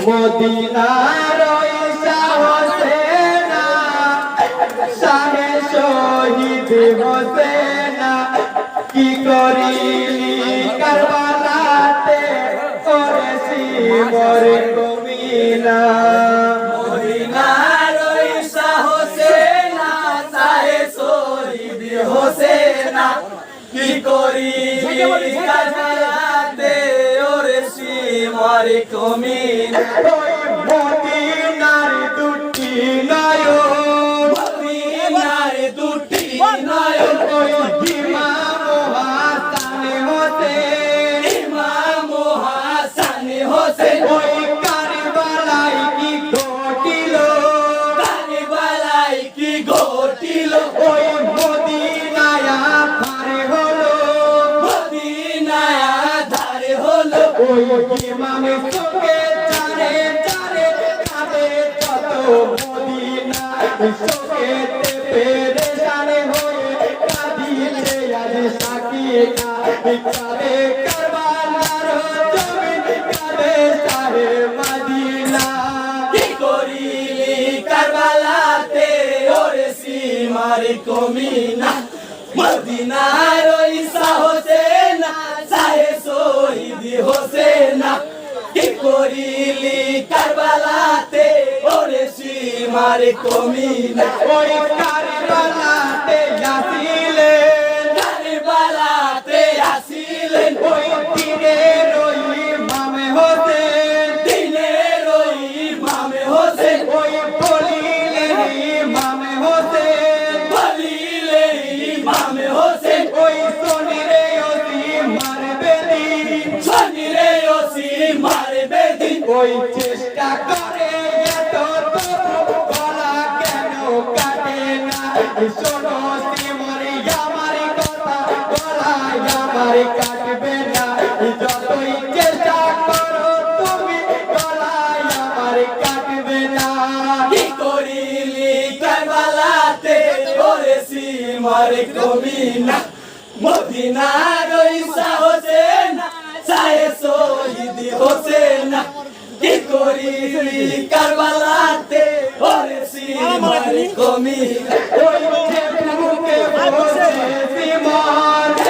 মদিনার ওই শাহসেনা শাহে শহীদ হোসেনা কি করিলি কারবালাতে? করেছি মোর কমিনা মদিনার ওই সাহসেনা সাহে শহীদ কি করি কাজলাতে ওরে সীমার কমিন কমিনা। মদিনার ওই সাহসেনা সাহে শহীদ হোসেনা কি করিলি সীমার কমি ওই কারবালাতে আসিলেন। কারবালাতে আসিলেন। ওই ওই ইমাম হোসেন। দিনের ওই ইমামে হোসেন। ওই বলিলেন ইমাম হোসেন। সীমার কমিনা মদিনার সাহসেনা সাহে শহীদ হোসেনা কি করি? কারবালাতে? ওরে সীমার কমি ওই মুখে মুখে বসে সিমার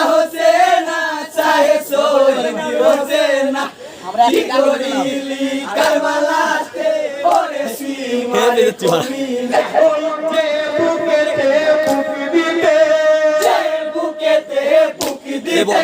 যে বুকেতে বুক দিতে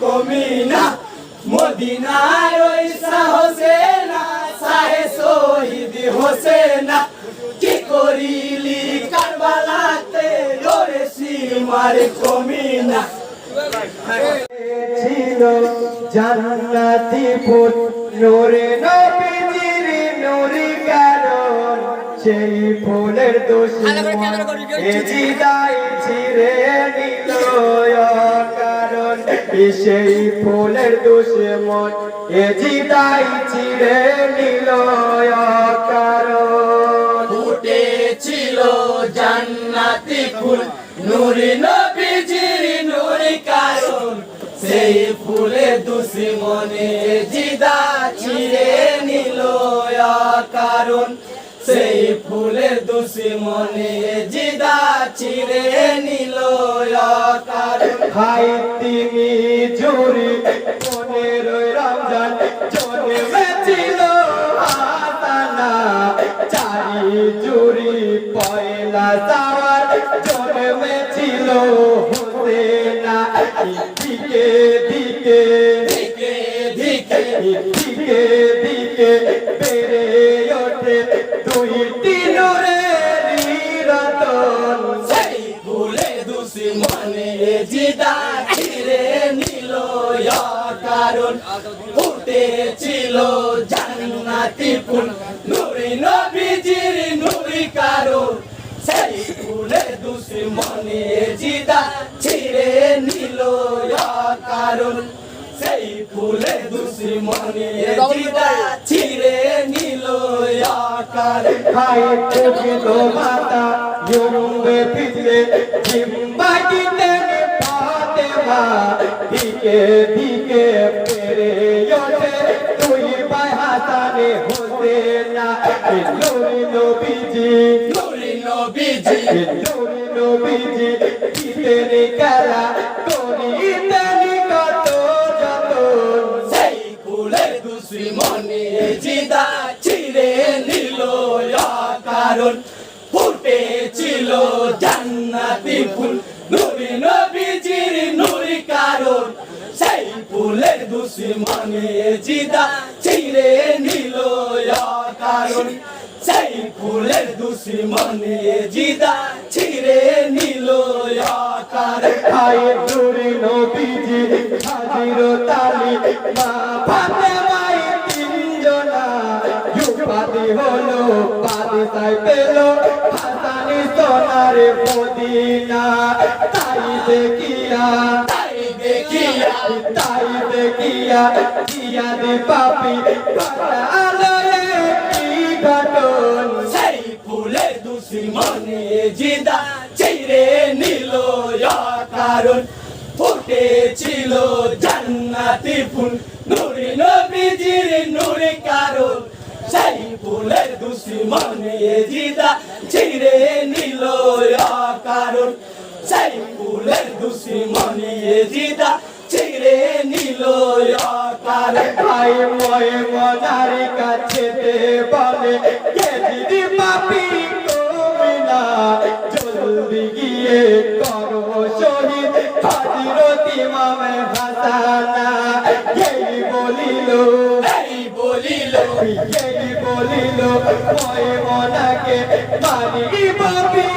কমিনা। মদিনার ওই সাহসেনা সাহে হোসেনা। কি করিলি কারবালাতে ওরে সীমার কমিনা। ছিল জান্নাতি ফুল নূরে নবীজির নূরি কারণ সেই ফুলের দুশ্মন এ জিদাই ছিড়ে কারণ সেই ফুলের দুশ্মন এ জিদাই ছিড়ে নিল নবীজির নূরি কারণ সেই ফুলে দুশ্মনে জিদাই কারণ সেই ফুলের দুশ্মনে জিদা ছিঁড়ে নিল কারণ। ভাই তিনি জুরি পনেরোই রমজান জন্মেছিল হাসানা চারি জুরি পয়লা সাওয়ার জন্মেছিল হোসেনা। দিকে দিকে দিকে দিকে। দিকে দিকে বেড়ে ওঠে দুইটি নূরের রতন সেই ফুলে দুশ্মনে জিদা ছিঁড়ে নিল কারণ ফুটেছিল জান্নাতি ফুল। নুরি নবীজির নুরি কারণ সেই ফুলে দুশ্মনে জিদা ছিঁড়ে নিল কারণ সেই ফুলে দুশ্মনে ছিঁড়ে নিল কারণ খাই তো মাতা জুম্বে পিছলে জিম্বাগিতে পাতে মা দিকে দিকে পেরে ওঠে। তুই ভাই হাসানে হোসেনা লোরি নবীজি নুরি নবীজি লোরি নবীজি কিতেনে খেলা করিতেনি দুশ্মনে জিদা ছিঁড়ে নিল কারণ। সেই ফুলের দুশ্মনে জিদা ছিঁড়ে নিল কারণ। খাই দূরে নবীজি, হাজির তালি, মা ফাতে মাই তিনজনা যুপাতি হলো পাদি তাই পেল হাসানি সোনারে মদিনা। তাই দেখিয়া দেখিয়া, তাই দেখিয়া দিয়া জিদা চিরে নিল কারণ জান্নাতি ফুল, নুরি নবীজির নুরি কারণ সেই ফুলের দুশ্মনে জিদা চিরে নিল কারণ সেই ফুলের দুশ্মনে জিদা চিরে নিল কারণ ভাই ময়ে মনারি কাছে বলে কে দিদি পাপি কমিনা জলদি গিয়ে করো শহীদ হাজিরতি মামে হাসানা। এই বলিল এই বলিল এই বলিল ময়ে মনাকে মারি পাপি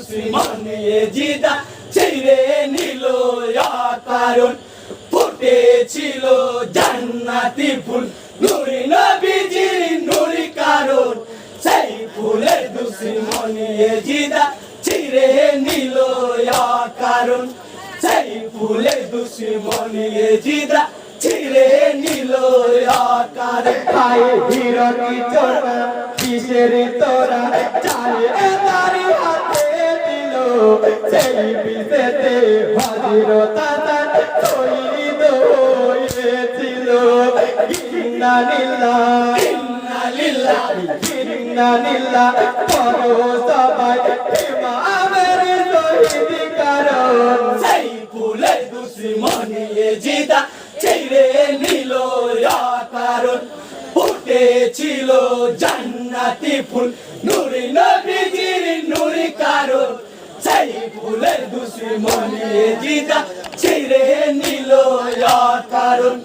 ফুলের জিদা ছিঁড়ে নিল কারণ ফুটেছিল জান্নাতি ফুল। নুরি নবীজির নুরি কারণ সেই ফুলের দুশ্মনে জিদা ছিঁড়ে নিল কারণ সেই ফুলের দুশ্মনে জিদা ছিঁড়ে নিল কারণ খাই হিরণি চোরা কিসের তোরা? তারি দিল সেই বিশেতে হাজির তাতা শহীদ হয়েছিল গিন্না ফুটেছিল জান্নাতি ফুল। নুরি নবীজির নুরি কারণ। সেই ফুলের দুশ্মনে জিদা ছেড়ে নিল কারণ।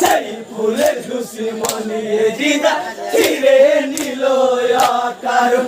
সেই ফুলের দুশ্মনে জিদা ছিঁড়ে নিল কারণ।